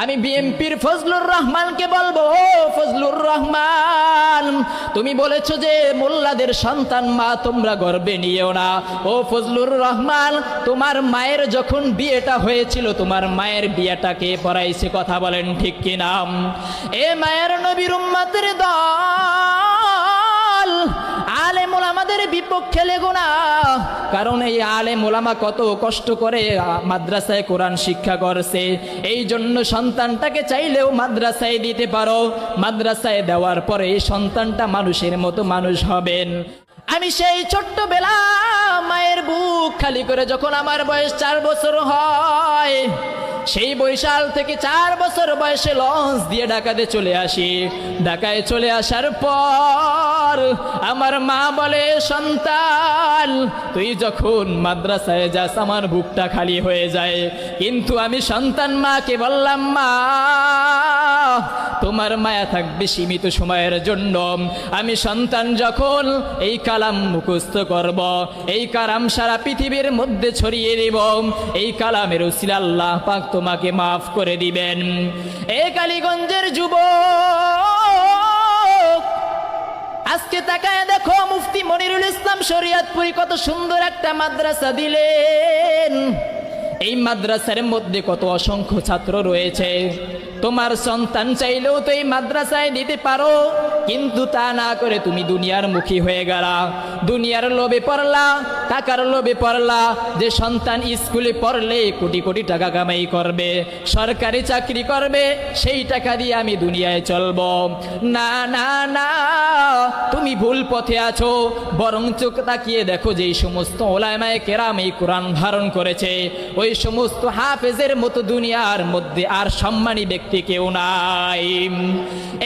আমি বিএমপির ফজলুর রহমানকে বলব ফজলুর রহমান, তুমি বলেছ যে মোল্লাদের সন্তান মা তোমরা গর্বে নিও না। ও ফজলুর রহমান, তোমার মায়ের যখন বিয়েটা হয়েছিল, তোমার মায়ের বিয়েটাকে পড়াইছে কথা বলেন ঠিক কিনা? এ মায়ের নবীর উম্মাতের দল। আলে মোলামাদের বিপক্ষে লেগো না। কারণ এই আলে মোলামা কত কষ্ট করে মাদ্রাসায় কোরআন শিক্ষা করছে। এই জন্য সন্তানটাকে চাইলেও মাদ্রাসায় দিতে পারো। মাদ্রাসায় দেওয়ার পরে এই সন্তানটা মানুষের মতো মানুষ হবেন। আমি সেই ছোট্টবেলা মায়ের বুক খালি করে যখন আমার বয়স চার বছর হয় সেই বৈশাল থেকে চার বছর বয়সে লঞ্চ দিয়ে ঢাকাতে চলে আসি। ঢাকায় চলে আসার পর আমার মা বলে, সন্তান, তুই যখন মাদ্রাসায় যাস, আমার বুকটা খালি হয়ে যায়। কিন্তু আমি সন্তান মাকে বললাম, মা তোমার মায়া থাকবে সীমিত সময়ের জন্য। আমি সন্তান যখন এই কালাম মুখস্থ করব, এই কালাম সারা পৃথিবীর মধ্যে ছড়িয়ে দেব, এই কালামের উসিলা আল্লাহ পাক তোমাকে মাফ করে দিবেন। এই কালীগঞ্জের যুব আজকে তাকায় দেখো মুফতি মনিরুল ইসলাম শরিয়াতপুরি কত সুন্দর একটা মাদ্রাসা দিলেন। এই মাদ্রাসার মধ্যে কত অসংখ্য ছাত্র রয়েছে। তোমার সন্তান চাইলেও তো এই মাদ্রাসায় দিতে পারো, কিন্তু তা না করে তুমি দুনিয়ার মুখী হয়ে গেলা। দুনিয়ার লোভে পড়লা, টাকার লোভে পড়লা, যে সন্তান স্কুলে পড়লে কোটি কোটি টাকা কামাই করবে, সরকারি চাকরি করবে, সেই টাকা দিয়ে আমি দুনিয়ায় চলব। না না না, তুমি ভুল পথে আছো বরং চোখ তাকিয়ে দেখো যে সমস্ত ওলামায় কেরাম এই কোরআন ধারণ করেছে। ওই সমস্ত হাফেজের মতো দুনিয়ার মধ্যে আর সম্মানী ব্যক্তি কেউ নাই।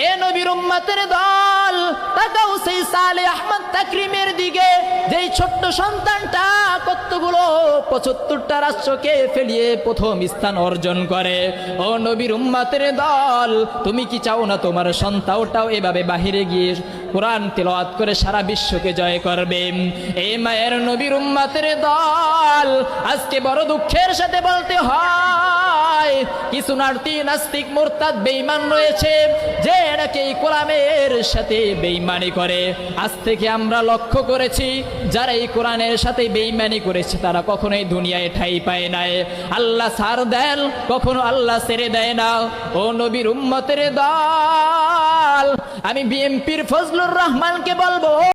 এ নবীর উম্মতের দল, তাকাও সেই সালে আহমদ তাকরিমের দিকে, যেই ছোট্ট সন্তানটা কতগুলো পঁচাত্তরটা রাষ্ট্রকে ফেলিয়ে প্রথম স্থান অর্জন করে। ও নবীর উম্মাতের দল, তুমি কি চাও না তোমার সন্তানটাও এভাবে বাহিরে গিয়ে কোরআন তেলাওয়াত করে সারা বিশ্বকে জয় করবে? এই মায়ের নবীর উম্মাতের দল আজকে বড় দুঃখের সাথে বলতে হয়, কিছু নার্তি নাস্তিক মোরতাদ বেঈমান রয়েছে, যে নাকি এই কোরআনের সাথে বেঈমানি করে। আজ থেকে আমরা লক্ষ্য করেছি, যারা এই কোরআনের সাথে বেইমানি করেছে, তারা কখনোই দুনিয়ায় ঠাই পায় নাই। আল্লাহ সার দেন, কখনো আল্লাহ ছেড়ে দেয় না। ও নবীর উম্মতের দল, আমি বিএমপির ফজলুর রহমানকে বলব